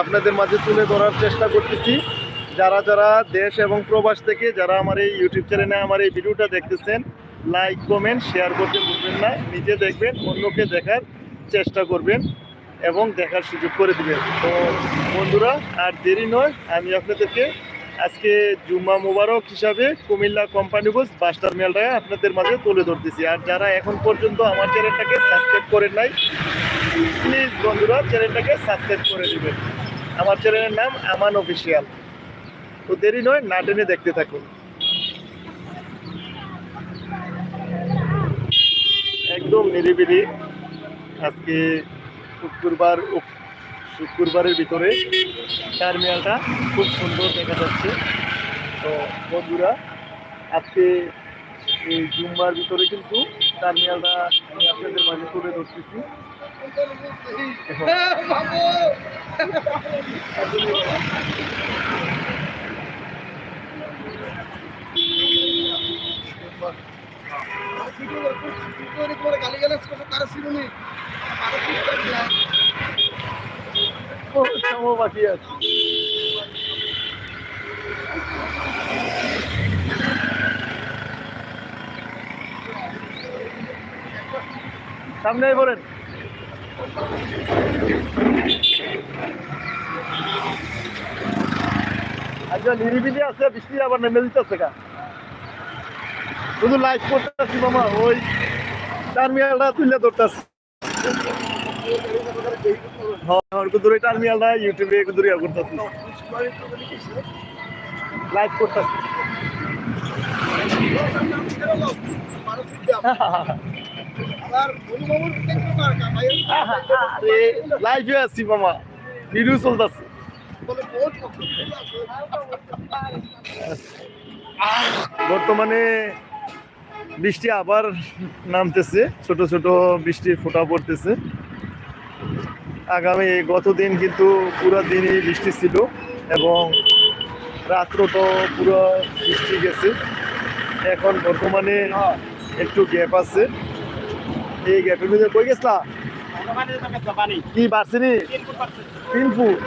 আপনাদের মাঝে তুলে ধরার চেষ্টা করতেছি। যারা যারা দেশ এবং প্রবাস থেকে যারা আমার এই ইউটিউব চ্যানেলে আমার এই ভিডিওটা দেখতেছেন লাইক কমেন্ট শেয়ার করতে ভুলবেন না। নিজে দেখবেন, অন্যকে দেখার চেষ্টা করবেন এবং দেখার সুযোগ করে দিবেন। তো বন্ধুরা, আর দেরি নয়, আমি আপনাদেরকে আজকে জুম্মা মুবারক হিসাবে কুমিল্লা কোম্পানি বুস বাস টার্মিনালটা আপনাদের মাঝে তুলে ধরতেছি। আর যারা এখন পর্যন্ত আমার চ্যানেলটাকে সাবস্ক্রাইব করেন নাই প্লিজ বন্ধুরা চ্যানেলটাকে সাবস্ক্রাইব করে দিবেন। আমার চ্যানেলের নাম আমান অফিসিয়াল। তো দেরি নয়, না টেনে দেখতে থাকুন। একদম নিরিবিলি আজকে শুক্রবার শুক্রবারের ভিতরে টার্মিনালটা খুব সুন্দর দেখা যাচ্ছে। তো বন্ধুরা আজকে এই জুম্বার ভিতরে কিন্তু টার্মিনালটা আমি আপনাদের মাঝে তুলে ধরতেছি। ও, সময় বাকি আছে। সামনে বলেন। আচ্ছা নিরিবিলি আছে, বৃষ্টি আবার নেমে দিতেছে কা শুধু লাইভ করতেছি মামা, ওই টার্মিনালটা তুলে ধরতেছি। হ্যাঁ কুদুরি টার্মিনালটা ইউটিউবে কুদুরি করতেছি। লাইভ করতেছি। আছি মামা। ভিডিও চলতেছে। বর্তমানে বৃষ্টি আবার নামতেছে, ছোট ছোট বৃষ্টির ফোঁটা পড়তেছে। আগামী গতদিন কিন্তু পুরো দিনই বৃষ্টি ছিল এবং রাত্র তো পুরো বৃষ্টি গেছে। এখন বর্তমানে একটু গ্যাপ আছে। এই গ্যাপের মধ্যে কই গেছলা? কি বাড়ছিনি তিন ফুট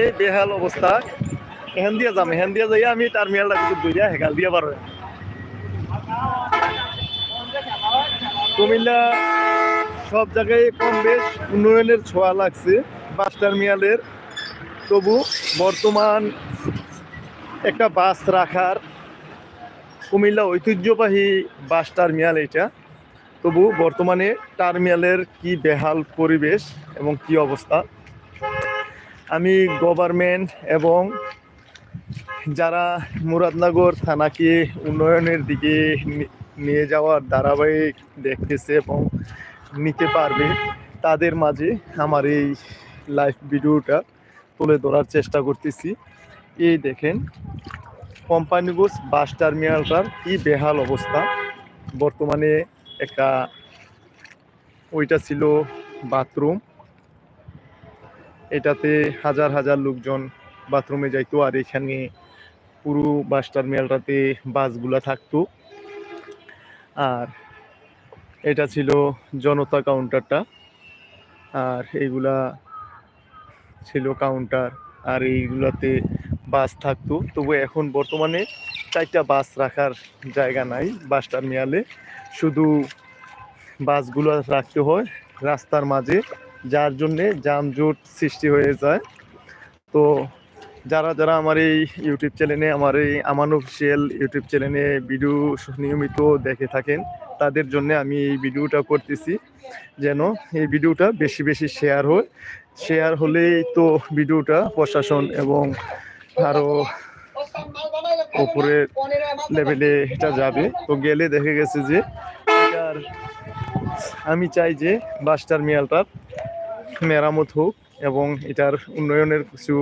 এই বেহাল অবস্থা এখান দিয়ে যাম এখান দিয়ে যাই আমি টার্মিনালটা কিছু দিয়া হেগাল দিয়ে পারো কুমিল্লা সব জায়গায় কম বেশ উন্নয়নের ছোঁয়া লাগছে, বাস টার্মিনালের তবু বর্তমান একটা বাস রাখার কুমিল্লা ঐতিহ্যবাহী বাস টার্মিনাল এটা তবু বর্তমানে টার্মিনালের কি বেহাল পরিবেশ এবং কি অবস্থা? আমি গভর্নমেন্ট এবং যারা মুরাদনগর থানাকে উন্নয়নের দিকে নিয়ে যাওয়ার ধারাবাহিক দেখতেছে এবং নিতে পারবে, তাদের মাঝে আমার এই লাইভ ভিডিওটা তুলে ধরার চেষ্টা করতেছি। এই দেখেন, কোম্পানিগঞ্জ বাস টার্মিনালটার কি বেহাল অবস্থা। বর্তমানে একটা, ওইটা ছিল বাথরুম এটাতে হাজার হাজার লোকজন বাথরুমে যাইতো আর এখানে পুরো বাস টার্মিনালটাতে বাসগুলা থাকতো। আর এটা ছিল জনতা কাউন্টারটা। আর এইগুলা ছিল কাউন্টার। আর এইগুলাতে বাস থাকতো। তবু এখন বর্তমানে চারটা বাস রাখার জায়গা নাই বাস টার্মিনালে। শুধু বাসগুলো রাখতে হয় রাস্তার মাঝে। যার জন্যে যানজট সৃষ্টি হয়ে যায়। তো যারা যারা আমার এই ইউটিউব চ্যানেলে আমার এই আমান অফিসিয়াল ইউটিউব চ্যানেলে ভিডিও নিয়মিত দেখে থাকেন, তাদের জন্য আমি এই ভিডিওটা করতেছি। যেন এই ভিডিওটা বেশি বেশি শেয়ার হয়। শেয়ার হলেই তো ভিডিওটা প্রশাসন এবং আরও উপরের লেভেলে এটা যাবে। তো গেলে দেখে গেছে যে আমি চাই যে বাস টার্মিনালটার মেরামত হোক এবং এটার উন্নয়নের কিছু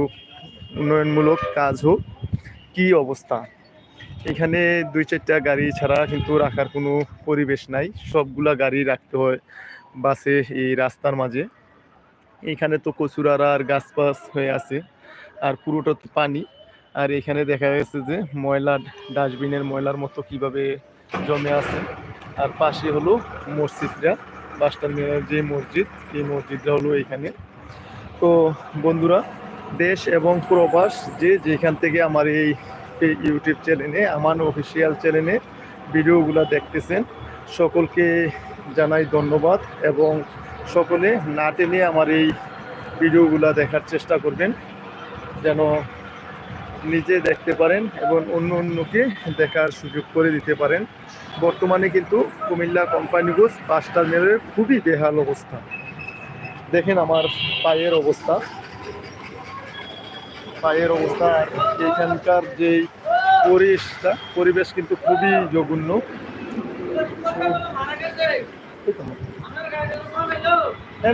উন্নয়নমূলক কাজ হোক, কি অবস্থা? এখানে দুই চারটা গাড়ি ছাড়া কিন্তু রাখার কোনো পরিবেশ নাই। সবগুলা গাড়ি রাখতে হয় বাসে এই রাস্তার মাঝে। এখানে তো কচুরারা আর গাছ পাছ হয়ে আছে আর পুরোটা তো পানি। আর এখানে দেখা গেছে যে ময়লার ডাস্টবিনের ময়লার মতো কীভাবে জমে আছে। আর পাশে হলো মসজিদটা বাস টার্মিনালের যে মসজিদ, এই মসজিদটা হলো এইখানে তো বন্ধুরা, দেশ এবং প্রবাস, যে যেখান থেকে আমার এই ইউটিউব চ্যানেলে, আমার অফিসিয়াল চ্যানেলে ভিডিওগুলো দেখতেছেন, সকলকে জানাই ধন্যবাদ এবং সকলে না টেনে আমার এই ভিডিওগুলো দেখার চেষ্টা করবেন, যেন নিজে দেখতে পারেন এবং অন্য অন্যকে দেখার সুযোগ করে দিতে পারেন। বর্তমানে কিন্তু কুমিল্লা কোম্পানি কোম্পানিগঞ্জ বাস টার্মিনালের খুবই বেহাল অবস্থা। দেখেন আমার পায়ের অবস্থা। পায়ের অবস্থা আর এইখানকার যে পরিবেশটা, পরিবেশ কিন্তু খুবই জঘন্য।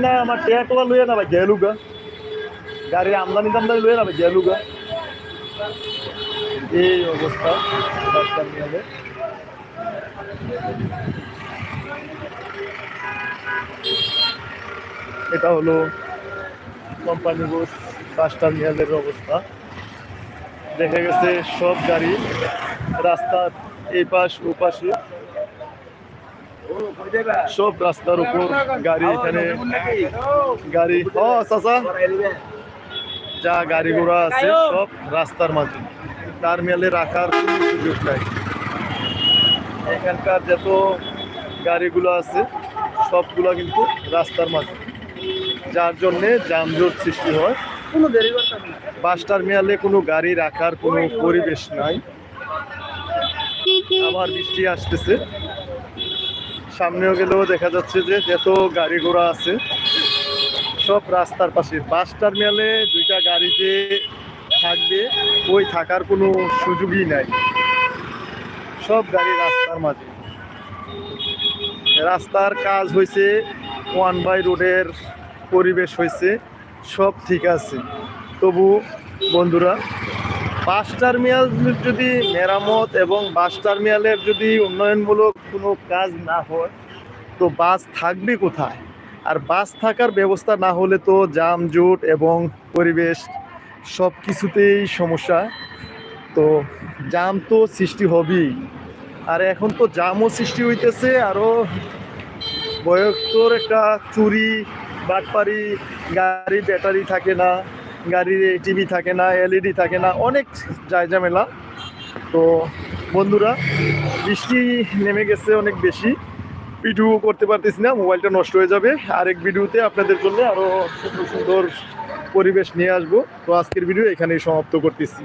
না, আমার টেয়াটোয়া লইয়া না ভাই, গেলুগা। গাড়ি আমদানি টামদানি লইয়া না ভাই, গেলুগা। এই অবস্থা এটা হলো কোম্পানি বাস বাস টার্মিনালের অবস্থা। দেখা গেছে সব গাড়ি রাস্তার এই পাশ ও পাশে। সব রাস্তার উপর গাড়ি এখানে। গাড়ি ও, চাচা। যা গাড়ি ঘোড়া আছে সব রাস্তার মাঝে টার্মিনালে রাখার সুযোগ নাই। এখানকার যত গাড়িগুলো আছে সবগুলো কিন্তু রাস্তার মাঝে যার জন্যে যানজট সৃষ্টি হয়। কোনো বাস টার্মিনালে কোনো গাড়ি রাখার কোনো পরিবেশ নাই। আবার বৃষ্টি আসতেছে। সামনেও গেলেও দেখা যাচ্ছে যে যত গাড়ি ঘোড়া আছে সব রাস্তার পাশে। বাস টার্মিনালে দুইটা গাড়ি যে থাকবে, ওই থাকার কোনো সুযোগই নাই। সব গাড়ি রাস্তার মাঝে। রাস্তার কাজ হয়েছে ওয়ান বাই রোডের পরিবেশ হয়েছে সব ঠিক আছে। তবু বন্ধুরা, বাস টার্মিনাল যদি মেরামত এবং বাস টার্মিনালের যদি উন্নয়নমূলক কোনো কাজ না হয়, তো বাস থাকবে কোথায়? আর বাস থাকার ব্যবস্থা না হলে তো যানজট এবং পরিবেশ সব কিছুতেই সমস্যা। তো জাম তো সৃষ্টি হবেই। আর এখন তো জামও সৃষ্টি হইতেছে আরও ভয়ঙ্কর একটা চুরি, বাটপারি, গাড়ি, ব্যাটারি থাকে না, গাড়ির টিভি থাকে না এলইডি থাকে না, অনেক জায়জামেলা তো বন্ধুরা, বৃষ্টি নেমে গেছে অনেক বেশি। ভিডিও করতে পারতেছি না, মোবাইলটা নষ্ট হয়ে যাবে। আরেক ভিডিওতে আপনাদের জন্য আরও সুন্দর সুন্দর পরিবেশ নিয়ে আসব। তো আজকের ভিডিও এখানেই সমাপ্ত করতেছি।